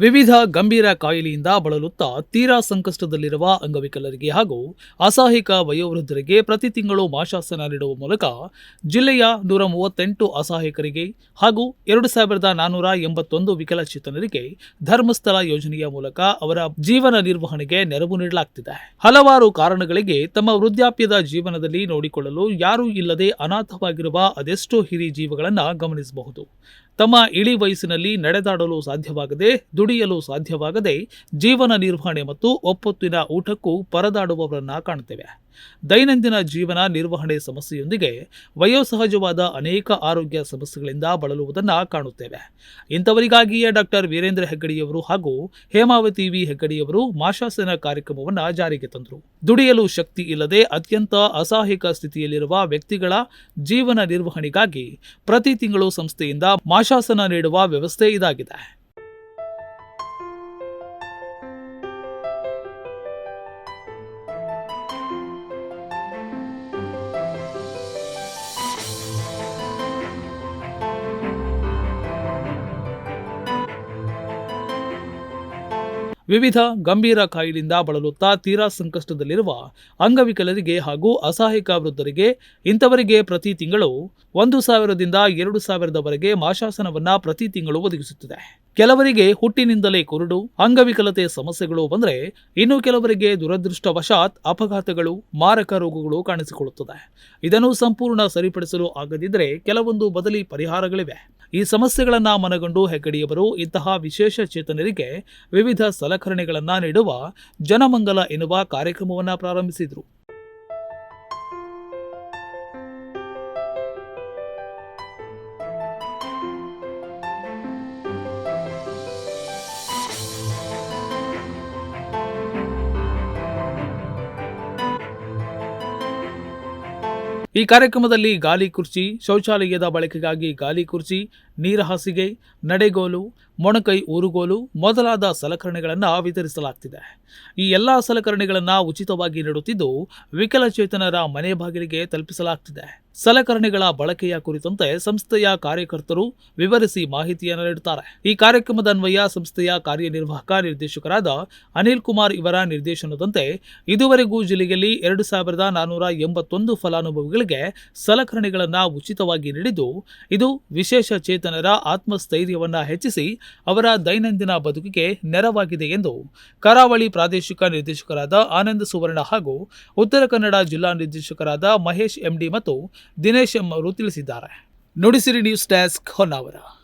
ವಿವಿಧ ಗಂಭೀರ ಕಾಯಿಲೆಯಿಂದ ಬಳಲುತ್ತಾ ತೀರಾ ಸಂಕಷ್ಟದಲ್ಲಿರುವ ಅಂಗವಿಕಲರಿಗೆ ಹಾಗೂ ಅಸಾಹಿಕ ವಯೋವೃದ್ಧರಿಗೆ ಪ್ರತಿ ತಿಂಗಳು ಮಾಶಾಸನ ನೀಡುವ ಮೂಲಕ ಜಿಲ್ಲೆಯ ನೂರ ಮೂವತ್ತೆಂಟು ಅಸಹಾಯಕರಿಗೆ ಹಾಗೂ ಎರಡು ಸಾವಿರದ ನಾನ್ನೂರ ಎಂಬತ್ತೊಂದು ವಿಕಲಚೇತನರಿಗೆ ಧರ್ಮಸ್ಥಳ ಯೋಜನೆಯ ಮೂಲಕ ಅವರ ಜೀವನ ನಿರ್ವಹಣೆಗೆ ನೆರವು ನೀಡಲಾಗ್ತಿದೆ. ಹಲವಾರು ಕಾರಣಗಳಿಗೆ ತಮ್ಮ ವೃದ್ಧಾಪ್ಯದ ಜೀವನದಲ್ಲಿ ನೋಡಿಕೊಳ್ಳಲು ಯಾರೂ ಇಲ್ಲದೆ ಅನಾಥವಾಗಿರುವ ಅದೆಷ್ಟೋ ಹಿರಿ ಜೀವಗಳನ್ನು ಗಮನಿಸಬಹುದು. ತಮ್ಮ ಇಳಿ ವಯಸ್ಸಿನಲ್ಲಿ ನಡೆದಾಡಲು ಸಾಧ್ಯವಾಗದೆ ದುಡಿಯಲು ಸಾಧ್ಯವಾಗದೆ ಜೀವನ ನಿರ್ವಹಣೆ ಮತ್ತು ಒಪ್ಪೊತ್ತಿನ ಊಟಕ್ಕೂ ಪರದಾಡುವವರನ್ನ ಕಾಣುತ್ತೇವೆ. ದೈನಂದಿನ ಜೀವನ ನಿರ್ವಹಣೆ ಸಮಸ್ಯೆಯೊಂದಿಗೆ ವಯೋಸಹಜವಾದ ಅನೇಕ ಆರೋಗ್ಯ ಸಮಸ್ಯೆಗಳಿಂದ ಬಳಲುವುದನ್ನು ಕಾಣುತ್ತೇವೆ. ಇಂಥವರಿಗಾಗಿಯೇ ಡಾಕ್ಟರ್ ವೀರೇಂದ್ರ ಹೆಗ್ಗಡಿಯವರು ಹಾಗೂ ಹೇಮಾವತಿ ವಿ ಹೆಗ್ಗಡಿಯವರು ಮಾಶಾಸನ ಕಾರ್ಯಕ್ರಮವನ್ನು ಜಾರಿಗೆ ತಂದರು. ದುಡಿಯಲು ಶಕ್ತಿ ಇಲ್ಲದೆ ಅತ್ಯಂತ ಅಸಹಾಯಕ ಸ್ಥಿತಿಯಲ್ಲಿರುವ ವ್ಯಕ್ತಿಗಳ ಜೀವನ ನಿರ್ವಹಣೆಗಾಗಿ ಪ್ರತಿ ತಿಂಗಳು ಸಂಸ್ಥೆಯಿಂದ ಮಾಶಾಸನ ನೀಡುವ ವ್ಯವಸ್ಥೆ ಇದಾಗಿದೆ. ವಿವಿಧ ಗಂಭೀರ ಕಾಯಿಲೆಯಿಂದ ಬಳಲುತ್ತಾ ತೀರಾ ಸಂಕಷ್ಟದಲ್ಲಿರುವ ಅಂಗವಿಕಲರಿಗೆ ಹಾಗೂ ಅಸಹಾಯಕ ವೃದ್ಧರಿಗೆ ಇಂಥವರಿಗೆ ಪ್ರತಿ ತಿಂಗಳು ಒಂದು ಸಾವಿರದಿಂದ ಎರಡು ಸಾವಿರದವರೆಗೆ ಮಾಶಾಸನವನ್ನು ಪ್ರತಿ ತಿಂಗಳು ಒದಗಿಸುತ್ತಿದೆ. ಕೆಲವರಿಗೆ ಹುಟ್ಟಿನಿಂದಲೇ ಕುರುಡು, ಅಂಗವಿಕಲತೆ ಸಮಸ್ಯೆಗಳು ಬಂದರೆ ಇನ್ನು ಕೆಲವರಿಗೆ ದುರದೃಷ್ಟವಶಾತ್ ಅಪಘಾತಗಳು, ಮಾರಕ ರೋಗಗಳು ಕಾಣಿಸಿಕೊಳ್ಳುತ್ತದೆ. ಇದನ್ನು ಸಂಪೂರ್ಣ ಸರಿಪಡಿಸಲು ಆಗದಿದ್ದರೆ ಕೆಲವೊಂದು ಬದಲಿ ಪರಿಹಾರಗಳಿವೆ. ಈ ಸಮಸ್ಯೆಗಳನ್ನು ಮನಗಂಡು ಹೆಗ್ಗಡಿಯವರು ಇಂತಹ ವಿಶೇಷ ಚೇತನರಿಗೆ ವಿವಿಧ ಸಲಕರಣೆಗಳನ್ನು ನೀಡುವ ಜನಮಂಗಲ ಎನ್ನುವ ಕಾರ್ಯಕ್ರಮವನ್ನ ಪ್ರಾರಂಭಿಸಿದರು. ಈ ಕಾರ್ಯಕ್ರಮದಲ್ಲಿ ಗಾಲಿ ಕುರ್ಚಿ ಶೌಚಾಲಯದ ಬಳಕೆಗಾಗಿ ಗಾಲಿ ಕುರ್ಚಿ ನೀರ ಹಾಸಿಗೆ ನಡೆಗೋಲು ಮೊಣಕೈ ಊರುಗೋಲು ಮೊದಲಾದ ಸಲಕರಣೆಗಳನ್ನು ವಿತರಿಸಲಾಗ್ತಿದೆ. ಈ ಎಲ್ಲ ಸಲಕರಣೆಗಳನ್ನು ಉಚಿತವಾಗಿ ನೀಡುತ್ತಿದ್ದು ವಿಕಲಚೇತನರ ಮನೆ ಬಾಗಿಲಿಗೆ ತಲುಪಿಸಲಾಗ್ತಿದೆ. ಸಲಕರಣೆಗಳ ಬಳಕೆಯ ಕುರಿತಂತೆ ಸಂಸ್ಥೆಯ ಕಾರ್ಯಕರ್ತರು ವಿವರಿಸಿ ಮಾಹಿತಿಯನ್ನು ನೀಡುತ್ತಾರೆ. ಈ ಕಾರ್ಯಕ್ರಮದ ಅನ್ವಯ ಸಂಸ್ಥೆಯ ಕಾರ್ಯನಿರ್ವಾಹಕ ನಿರ್ದೇಶಕರಾದ ಅನಿಲ್ ಕುಮಾರ್ ಇವರ ನಿರ್ದೇಶನದಂತೆ ಇದುವರೆಗೂ ಜಿಲ್ಲೆಯಲ್ಲಿ ಎರಡು ಸಾವಿರದ ನಾನ್ನೂರ ಎಂಬತ್ತೊಂದು ಫಲಾನುಭವಿಗಳಿಗೆ ಸಲಕರಣೆಗಳನ್ನು ಉಚಿತವಾಗಿ ನೀಡಿದ್ದು, ಇದು ವಿಶೇಷ ಚೇತನರ ಆತ್ಮಸ್ಥೈರ್ಯವನ್ನು ಹೆಚ್ಚಿಸಿ ಅವರ ದೈನಂದಿನ ಬದುಕಿಗೆ ನೆರವಾಗಿದೆ ಎಂದು ಕರಾವಳಿ ಪ್ರಾದೇಶಿಕ ನಿರ್ದೇಶಕರಾದ ಆನಂದ್ ಸುವರ್ಣ ಹಾಗೂ ಉತ್ತರ ಕನ್ನಡ ಜಿಲ್ಲಾ ನಿರ್ದೇಶಕರಾದ ಮಹೇಶ್ ಎಂಡಿ ಮತ್ತು ದಿನೇಶ್ ಎಂ ಅವರು ತಿಳಿಸಿದ್ದಾರೆ. Nudisiri news desk Honnavar.